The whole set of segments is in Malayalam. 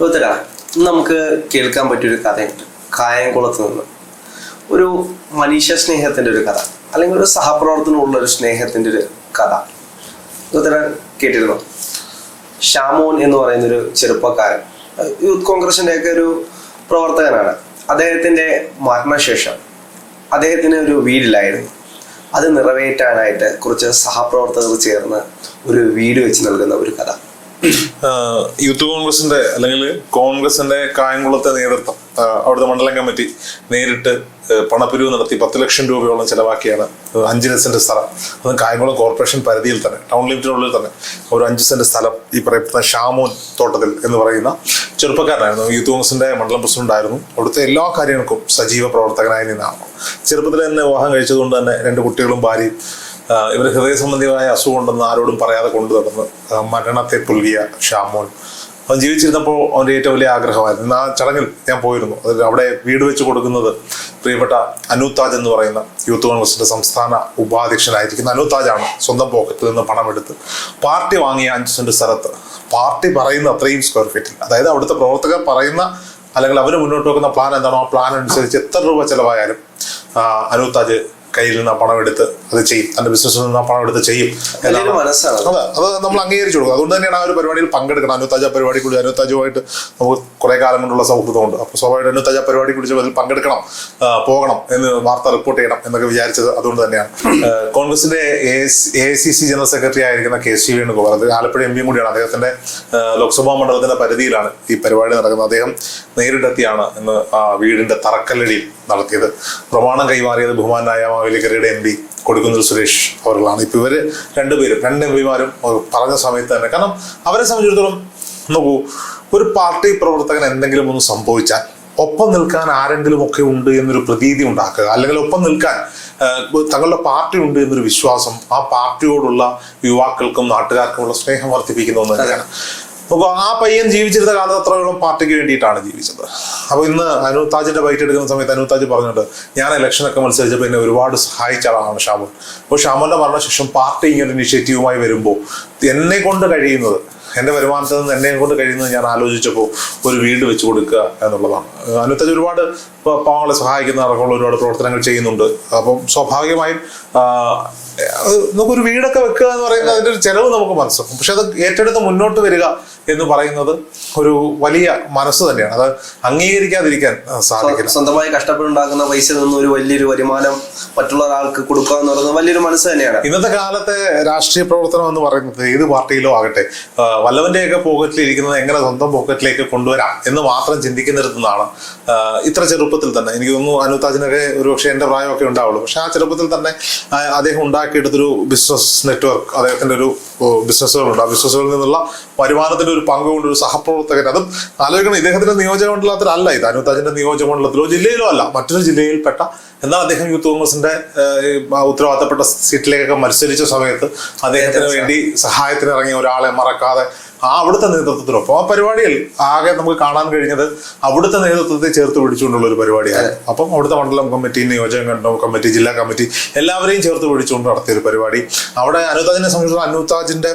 ലോകത്തര നമുക്ക് കേൾക്കാൻ പറ്റിയൊരു കഥയുണ്ട്. കായംകുളത്ത് നിന്ന് ഒരു മനുഷ്യ സ്നേഹത്തിന്റെ ഒരു കഥ അല്ലെങ്കിൽ ഒരു സഹപ്രവർത്തനമുള്ള ഒരു സ്നേഹത്തിന്റെ ഒരു കഥ. ലോകത്തര കേട്ടിരുന്നു? ഷാമോൻ എന്ന് പറയുന്ന ഒരു ചെറുപ്പക്കാരൻ യൂത്ത് കോൺഗ്രസിന്റെ ഒക്കെ ഒരു പ്രവർത്തകനാണ്. അദ്ദേഹത്തിന്റെ മരണശേഷം അദ്ദേഹത്തിന് ഒരു വീടില്ലായിരുന്നു. അത് നിറവേറ്റാനായിട്ട് കുറച്ച് സഹപ്രവർത്തകർ ചേർന്ന് ഒരു വീട് വെച്ച് നൽകുന്ന ഒരു കഥ. യൂത്ത് കോൺഗ്രസിന്റെ അല്ലെങ്കിൽ കോൺഗ്രസിന്റെ കായംകുളത്തെ നേതൃത്വം അവിടുത്തെ മണ്ഡലം കമ്മിറ്റി നേരിട്ട് പണപ്പിരിവ് നടത്തി പത്ത് ലക്ഷം രൂപയോളം ചെലവാക്കിയാണ് അഞ്ച് സെന്റ് സ്ഥലം. അത് കായംകുളം കോർപ്പറേഷൻ പരിധിയിൽ തന്നെ ടൗൺ ലിമിറ്റിനുള്ളിൽ തന്നെ ഒരു അഞ്ച് സെന്റ് സ്ഥലം ഈ പറയപ്പെടുന്ന ഷാമോൻ തോട്ടത്തിൽ എന്ന് പറയുന്ന ചെറുപ്പക്കാരനായിരുന്നു. യൂത്ത് കോൺഗ്രസിന്റെ മണ്ഡലം പ്രസിഡന്റ് ആയിരുന്നു. അവിടുത്തെ എല്ലാ കാര്യങ്ങൾക്കും സജീവ പ്രവർത്തകനായി നിന്നാണ്. ചെറുപ്പത്തിൽ തന്നെ വിവാഹം കഴിച്ചതുകൊണ്ട് തന്നെ രണ്ട് കുട്ടികളും ഭാര്യയും ഇവർ ഹൃദയ സംബന്ധിയായ അസുഖം ഉണ്ടെന്ന് ആരോടും പറയാതെ കൊണ്ടു നടന്ന് മരണത്തെ പുൽകിയ ഷാമോൻ. അവൻ ജീവിച്ചിരുന്നപ്പോൾ അവന്റെ ഏറ്റവും വലിയ ആഗ്രഹമായിരുന്നു. ആ ചടങ്ങിൽ ഞാൻ പോയിരുന്നു. അതിൽ അവിടെ വീട് വെച്ച് കൊടുക്കുന്നത് പ്രിയപ്പെട്ട അനുതാജ് എന്ന് പറയുന്ന യൂത്ത് കോൺഗ്രസിന്റെ സംസ്ഥാന ഉപാധ്യക്ഷനായിരിക്കുന്ന ആണ് സ്വന്തം പോക്കറ്റിൽ നിന്ന് പണം എടുത്ത് പാർട്ടി വാങ്ങിയ അഞ്ച് സെന്റ് സ്ഥലത്ത്. പാർട്ടി പറയുന്ന അത്രയും സ്ക്വയർ ഫീറ്റിൽ അതായത് അവിടുത്തെ പ്രവർത്തകർ പറയുന്ന അല്ലെങ്കിൽ അവർ മുന്നോട്ട് വെക്കുന്ന പ്ലാൻ എന്താണോ ആ പ്ലാൻ അനുസരിച്ച് എത്ര രൂപ ചെലവായാലും അനൂതാജ് കയ്യിൽ നിന്ന് ആ പണം എടുത്ത് അത് ചെയ്യും. തന്റെ ബിസിനസ്സിൽ നിന്ന് ആ പണം എടുത്ത് ചെയ്യും അത്. അതെ നമ്മൾ അംഗീകരിച്ചു കൊടുക്കും. അതുകൊണ്ട് തന്നെയാണ് ആ ഒരു പരിപാടിയിൽ പങ്കെടുക്കണം. അനുത്താജ പരിപാടി കൂടി അനുത്താജുമായിട്ട് നമുക്ക് കുറെ കാലം കൊണ്ടുള്ള സൗഹൃദമുണ്ട്. അപ്പോൾ സ്വാഭാവികമായിട്ട് അനുത്താജ പരിപാടി കുറിച്ച് അതിൽ പങ്കെടുക്കണം പോകണം എന്ന് വാർത്ത റിപ്പോർട്ട് ചെയ്യണം എന്നൊക്കെ വിചാരിച്ചത് അതുകൊണ്ട് തന്നെയാണ്. കോൺഗ്രസിന്റെ A C C general secretary ആയിരിക്കുന്ന കെ സി വേണുഗോപാൽ അത് ആലപ്പുഴ എം പിയും കൂടിയാണ്. അദ്ദേഹത്തിന്റെ ലോക്സഭാ മണ്ഡലത്തിന്റെ പരിധിയിലാണ് ഈ പരിപാടി നടക്കുന്നത്. അദ്ദേഹം നേരിട്ടെത്തിയാണ് ഇന്ന് ആ വീടിന്റെ തറക്കല്ലടി നടത്തിയത്. പ്രമാണം കൈമാറിയത് ബഹുമാനായ മാവേലിക്കരയുടെ എം പി കൊടുക്കുന്നിൽ സുരേഷ് അവർകളാണ് ഇപ്പൊ ഇവർ രണ്ടുപേരും രണ്ട് എം പിമാരും പറഞ്ഞ സമയത്ത് തന്നെ. കാരണം അവരെ സംബന്ധിച്ചിടത്തോളം നോക്കൂ ഒരു പാർട്ടി പ്രവർത്തകൻ എന്തെങ്കിലും ഒന്ന് സംഭവിച്ചാൽ ഒപ്പം നിൽക്കാൻ ആരെങ്കിലും ഒക്കെ ഉണ്ട് എന്നൊരു പ്രതീതി ഉണ്ടാക്കുക. അല്ലെങ്കിൽ ഒപ്പം നിൽക്കാൻ തങ്ങളുടെ പാർട്ടി ഉണ്ട് എന്നൊരു വിശ്വാസം ആ പാർട്ടിയോടുള്ള യുവാക്കൾക്കും നാട്ടുകാർക്കുമുള്ള സ്നേഹം വർദ്ധിപ്പിക്കുന്ന ഒന്ന് തന്നെയാണ് അപ്പോൾ ആ പയ്യൻ ജീവിച്ചിരുന്ന കാലത്ത് അത്രയോളം പാർട്ടിക്ക് വേണ്ടിയിട്ടാണ് ജീവിച്ചത്. അപ്പോൾ ഇന്ന് അനുതാജിന്റെ ബൈറ്റ് എടുക്കുന്ന സമയത്ത് അനുതാജ് പറഞ്ഞിട്ട് ഞാൻ ഇലക്ഷനൊക്കെ മത്സരിച്ചപ്പോൾ എന്നെ ഒരുപാട് സഹായിച്ച ആളാണ് ഷാമോൻ അപ്പോൾ ഷാമോന്റെ മരണശേഷം പാർട്ടി ഇങ്ങനെ ഇനിഷ്യേറ്റീവുമായി വരുമ്പോൾ എന്നെ കൊണ്ട് കഴിയുന്നത് എന്റെ വരുമാനത്തിൽ നിന്ന് എന്നെ കൊണ്ട് കഴിയുന്നത് ഞാൻ ആലോചിച്ചപ്പോൾ ഒരു വീട് വെച്ച് കൊടുക്കുക എന്നുള്ളതാണ്. അനുത്തജ് ഒരുപാട് പാവങ്ങളെ സഹായിക്കുന്ന അടക്കമുള്ള ഒരുപാട് പ്രവർത്തനങ്ങൾ ചെയ്യുന്നുണ്ട്. അപ്പം സ്വാഭാവികമായും നമുക്കൊരു വീടൊക്കെ വെക്കുക എന്ന് പറയുന്നത് അതിന്റെ ഒരു ചെലവ് നമുക്ക് മനസ്സിലാക്കും. പക്ഷെ അത് ഏറ്റെടുത്ത് മുന്നോട്ട് വരിക എന്ന് പറയുന്നത് ഒരു വലിയ മനസ്സ് തന്നെയാണ്. അത് അംഗീകരിക്കാതിരിക്കാൻ സാധിക്കില്ല. സ്വന്തമായി കഷ്ടപ്പെട്ടുണ്ടാക്കുന്ന പൈസ നിന്ന് ഒരു വലിയൊരു വരുമാനം മറ്റുള്ള ഒരാൾക്ക് കൊടുക്കുക എന്ന് പറയുന്നത് വലിയൊരു മനസ്സ് തന്നെയാണ്. ഇന്നത്തെ കാലത്തെ രാഷ്ട്രീയ പ്രവർത്തനം എന്ന് പറയുന്നത് ഏത് പാർട്ടിയിലോ ആകട്ടെ വല്ലവന്റെയൊക്കെ പോക്കറ്റിൽ ഇരിക്കുന്നത് എങ്ങനെ സ്വന്തം പോക്കറ്റിലേക്ക് കൊണ്ടുവരാം എന്ന് മാത്രം ചിന്തിക്കുന്നിടത്തുനിന്നാണ് ആ, ഇത്ര ചെറുപ്പത്തിൽ തന്നെ എനിക്ക് തോന്നുന്നു അനുതാജിനൊക്കെ ഒരു പക്ഷേ എന്റെ പ്രായമൊക്കെ ഉണ്ടാവുള്ളൂ. പക്ഷെ ആ ചെറുപ്പത്തിൽ തന്നെ അദ്ദേഹം ഉണ്ടാക്കിയെടുത്തൊരു ബിസിനസ് നെറ്റ്വർക്ക് അദ്ദേഹത്തിന്റെ ഒരു ബിസിനസ്സുകളുണ്ട് ആ ബിസിനസ്സുകളിൽ നിന്നുള്ള വരുമാനത്തിന്റെ ഒരു പങ്കുകൊണ്ട് ഒരു സഹപ്രവർത്തകൻ. അതും ആലോചിക്കണം ഇദ്ദേഹത്തിന്റെ നിയോജക മണ്ഡലത്തിലല്ല ഇത്. അനുതാജിന്റെ നിയോജക മണ്ഡലത്തിലോ ജില്ലയിലോ അല്ല മറ്റൊരു ജില്ലയിൽപ്പെട്ട എന്നാൽ അദ്ദേഹം യൂത്ത് കോൺഗ്രസിന്റെ ഉത്തരവാദിത്തപ്പെട്ട സീറ്റിലേക്കൊക്കെ മത്സരിച്ച സമയത്ത് അദ്ദേഹത്തിന് വേണ്ടി സഹായത്തിന് ഇറങ്ങിയ ഒരാളെ മറക്കാതെ ആ അവിടുത്തെ നേതൃത്വത്തിനൊപ്പം ആ പരിപാടിയിൽ ആകെ നമുക്ക് കാണാൻ കഴിഞ്ഞത് അവിടുത്തെ നേതൃത്വത്തെ ചേർത്ത് പിടിച്ചുകൊണ്ടുള്ള ഒരു പരിപാടിയാണ് അപ്പം അവിടുത്തെ മണ്ഡലം കമ്മിറ്റി നിയോജക മണ്ഡലം കമ്മിറ്റി ജില്ലാ കമ്മിറ്റി എല്ലാവരെയും ചേർത്ത് പിടിച്ചുകൊണ്ട് നടത്തിയ ഒരു പരിപാടി. അവിടെ അനുതാജിനെ സംബന്ധിച്ചിടത്തോളം അനുതാജിന്റെ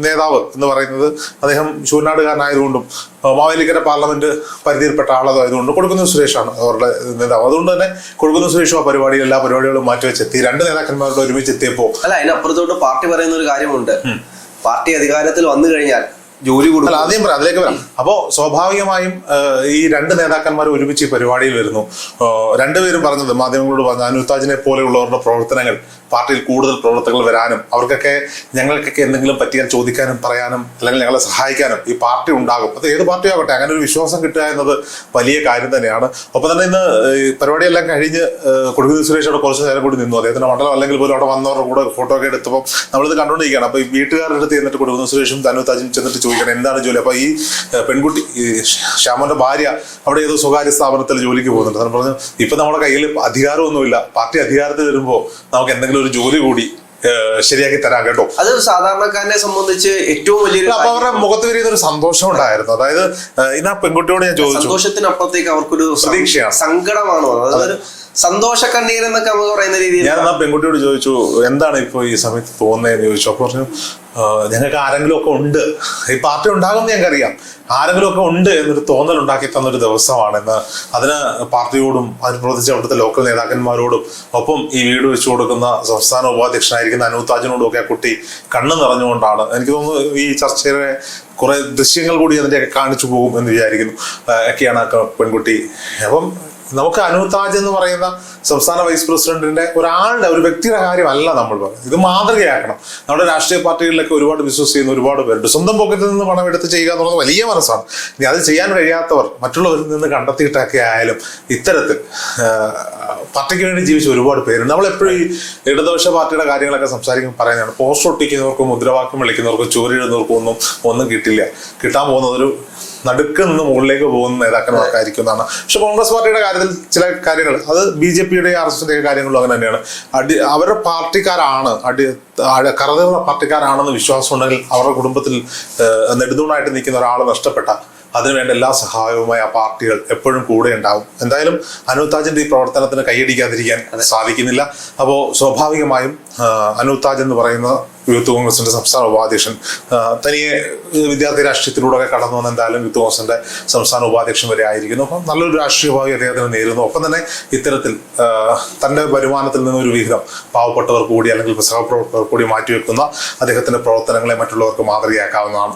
നേതാവ് എന്ന് പറയുന്നത് അദ്ദേഹം ശൂനാടുകാരനായതുകൊണ്ടും ഏഹ്, മാവേലിക്കര പാർലമെന്റ് പരിധിയിൽപ്പെട്ട ആളതായതുകൊണ്ടും കൊടുക്കുന്ന സുരേഷാണ് അവരുടെ നേതാവ്. അതുകൊണ്ട് തന്നെ കൊടുക്കുന്ന സുരേഷും ആ പരിപാടിയിൽ എല്ലാ പരിപാടികളും മാറ്റിവെച്ചെത്തി. രണ്ട് നേതാക്കന്മാരുടെ ഒരുമിച്ച് എത്തിയപ്പോൾ അല്ല അതിനപ്പുറത്തോട്ട് പാർട്ടി പറയുന്ന ഒരു കാര്യമുണ്ട്. പാർട്ടി അധികാരത്തിൽ വന്നു കഴിഞ്ഞാൽ ജോലി കൂടുതൽ ആദ്യം പറയാം അതിലേക്ക് വരാം. അപ്പോ സ്വാഭാവികമായും ഈ രണ്ട് നേതാക്കന്മാർ ഒരുമിച്ച് ഈ പരിപാടിയിൽ വരുന്നു. രണ്ടുപേരും പറഞ്ഞത് മാധ്യമങ്ങളോട് പറഞ്ഞു അനുതാജിനെ പോലെയുള്ളവരുടെ പ്രവർത്തനങ്ങൾ പാർട്ടിയിൽ കൂടുതൽ പ്രവർത്തകർ വരാനും അവർക്കൊക്കെ ഞങ്ങൾക്കൊക്കെ എന്തെങ്കിലും പറ്റിയാൽ ചോദിക്കാനും പറയാനും അല്ലെങ്കിൽ ഞങ്ങളെ സഹായിക്കാനും ഈ പാർട്ടി ഉണ്ടാകും. അത് ഏത് പാർട്ടി ആകട്ടെ അങ്ങനെ ഒരു വിശ്വാസം കിട്ടുക എന്നത് വലിയ കാര്യം തന്നെയാണ്. ഒപ്പം തന്നെ ഇന്ന് പരിപാടിയെല്ലാം കഴിഞ്ഞ് കൊടുക്കുന്ന സുരേഷ് അവിടെ കുറച്ച് നേരം കൂടി നിന്നു. അദ്ദേഹത്തിന്റെ മണ്ഡലം അല്ലെങ്കിൽ പോലും അവിടെ വന്നവരുടെ കൂടെ ഫോട്ടോ ഒക്കെ എടുത്തപ്പോൾ നമ്മളിത് കണ്ടുകൊണ്ടിരിക്കുകയാണ്. അപ്പൊ ഈ വീട്ടുകാരുടെ അടുത്ത് ചെന്നിട്ട് കൊടുക്കുന്ന സുരേഷും തനുതാജും ചെന്നിട്ട് ചോദിക്കണം എന്താണ് ജോലി? അപ്പൊ ഈ പെൺകുട്ടി ശ്യാമന്റെ ഭാര്യ അവിടെ ഏതോ സ്വകാര്യ സ്ഥാപനത്തിൽ ജോലിക്ക് പോകുന്നുണ്ട്. അതാണ് പറഞ്ഞു ഇപ്പൊ നമ്മുടെ കയ്യിൽ അധികാരമൊന്നുമില്ല. പാർട്ടി അധികാരത്തിൽ വരുമ്പോൾ നമുക്ക് എന്തെങ്കിലും ഒരു ജോലി കൂടി ശരിയാക്കി തരാം കേട്ടോ. അത് സാധാരണക്കാരനെ സംബന്ധിച്ച് ഏറ്റവും വലിയ അപ്പൊ അവരുടെ മുഖത്ത് വരുന്ന ഒരു സന്തോഷം ഉണ്ടായിരുന്നു. അതായത് ഇന്ന് ആ പെൺകുട്ടിയോട് ഞാൻ ചോദിച്ചു. സന്തോഷത്തിനപ്പുറത്തേക്ക് അവർക്കൊരു പ്രതീക്ഷയാണ്. സങ്കടമാണോ. വന്നത്. അതൊരു സന്തോഷ കണ്ണീർ എന്നൊക്കെ നമുക്ക് പറയുന്ന രീതിയിൽ ഞാൻ ആ പെൺകുട്ടിയോട് ചോദിച്ചു എന്താണ് ഇപ്പോൾ ഈ സമയത്ത് തോന്നുന്നതെന്ന് ചോദിച്ചു. അപ്പോൾ പറഞ്ഞു "ആ, ഞങ്ങൾക്ക് ആരെങ്കിലും ഒക്കെ ഉണ്ട്. ഈ പാർട്ടി ഉണ്ടാകും ഞങ്ങൾക്കറിയാം. ആരെങ്കിലും ഒക്കെ ഉണ്ട് എന്നൊരു തോന്നൽ ഉണ്ടാക്കി തന്നൊരു ദിവസമാണെന്ന് അതിന് പാർട്ടിയോടും അതിന് പ്രവർത്തിച്ച അവിടുത്തെ ലോക്കൽ നേതാക്കന്മാരോടും ഒപ്പം ഈ വീട് വെച്ചു കൊടുക്കുന്ന സംസ്ഥാന ഉപാധ്യക്ഷനായിരിക്കുന്ന അനൂതാജിനോടും ഒക്കെ ആ കുട്ടി കണ്ണു നിറഞ്ഞുകൊണ്ടാണ്. എനിക്ക് തോന്നുന്നു ഈ ചർച്ചയുടെ കുറെ ദൃശ്യങ്ങൾ കൂടി അതിന്റെയൊക്കെ കാണിച്ചു പോകും എന്ന് വിചാരിക്കുന്നു. ഒക്കെയാണ് ആ പെൺകുട്ടി. അപ്പം നമുക്ക് അനുതാജ് എന്ന് പറയുന്ന സംസ്ഥാന വൈസ് പ്രസിഡന്റിന്റെ ഒരാളുടെ ഒരു വ്യക്തിയുടെ കാര്യമല്ല നമ്മൾ പറയുന്നത്. ഇത് മാതൃകയാക്കണം. നമ്മുടെ രാഷ്ട്രീയ പാർട്ടികളിലൊക്കെ ഒരുപാട് വിശ്വസ് ചെയ്യുന്ന ഒരുപാട് പേരുണ്ട്. സ്വന്തം പോക്കറ്റിൽ നിന്ന് പണം എടുത്ത് ചെയ്യുക എന്ന് വലിയ മനസ്സാണ്. ഇനി അത് ചെയ്യാൻ കഴിയാത്തവർ മറ്റുള്ളവരിൽ നിന്ന് കണ്ടെത്തിയിട്ടൊക്കെ ആയാലും ഇത്തരത്തിൽ പാർട്ടിക്ക് വേണ്ടി ജീവിച്ച ഒരുപാട് പേരുണ്ട്. നമ്മൾ എപ്പോഴും ഈ ഇടതുപക്ഷ പാർട്ടിയുടെ കാര്യങ്ങളൊക്കെ സംസാരിക്കുമ്പോൾ പറയുന്നതാണ് പോസ്റ്റ് ഒട്ടിക്കുന്നവർക്കും മുദ്രാവാക്യം വിളിക്കുന്നവർക്കും ചോരിടുന്നവർക്കും ഒന്നും ഒന്നും കിട്ടില്ല. കിട്ടാൻ പോകുന്നത് ഒരു നടുക്ക് നിന്ന് മുകളിലേക്ക് പോകുന്ന നേതാക്കന്മാർക്കായിരിക്കും എന്നാണ്. പക്ഷെ കോൺഗ്രസ് പാർട്ടിയുടെ കാര്യത്തിൽ ചില കാര്യങ്ങൾ അത് ബി ജെ പിയുടെ ആർ എസ് എസിന്റെ കാര്യങ്ങളും അങ്ങനെ തന്നെയാണ്. അടി അവരുടെ പാർട്ടിക്കാരാണ് അടി കറതീർന്ന പാർട്ടിക്കാരാണെന്ന് വിശ്വാസം ഉണ്ടെങ്കിൽ അവരുടെ കുടുംബത്തിൽ നെടുതൂണായിട്ട് നിൽക്കുന്ന ഒരാൾ നഷ്ടപ്പെട്ട അതിനുവേണ്ട എല്ലാ സഹായവുമായി ആ പാർട്ടികൾ എപ്പോഴും കൂടെ ഉണ്ടാവും. എന്തായാലും അനൂപ് താജിന്റെ ഈ പ്രവർത്തനത്തിന് കൈയടിക്കാതിരിക്കാൻ സാധിക്കുന്നില്ല. അപ്പോൾ സ്വാഭാവികമായും ആഹ്, താജ് എന്ന് പറയുന്ന യൂത്ത് കോൺഗ്രസിന്റെ സംസ്ഥാന ഉപാധ്യക്ഷൻ തനിയെ വിദ്യാർത്ഥി രാഷ്ട്രീയത്തിലൂടെ ഒക്കെ കടന്നു വന്ന എന്തായാലും യൂത്ത് കോൺഗ്രസിന്റെ സംസ്ഥാന ഉപാധ്യക്ഷൻ വരെ ആയിരിക്കുന്നു. അപ്പം നല്ലൊരു രാഷ്ട്രീയ ഭാവി അദ്ദേഹത്തിന് നേരുന്നു. ഒപ്പം തന്നെ ഇത്തരത്തിൽ തന്റെ വരുമാനത്തിൽ നിന്ന് ഒരു വിഹിതം പാവപ്പെട്ടവർ കൂടി അല്ലെങ്കിൽ സഹപ്രവർത്തകർ കൂടി മാറ്റിവെക്കുന്ന അദ്ദേഹത്തിന്റെ പ്രവർത്തനങ്ങളെ മറ്റുള്ളവർക്ക് മാതൃകയാക്കാവുന്നതാണ്.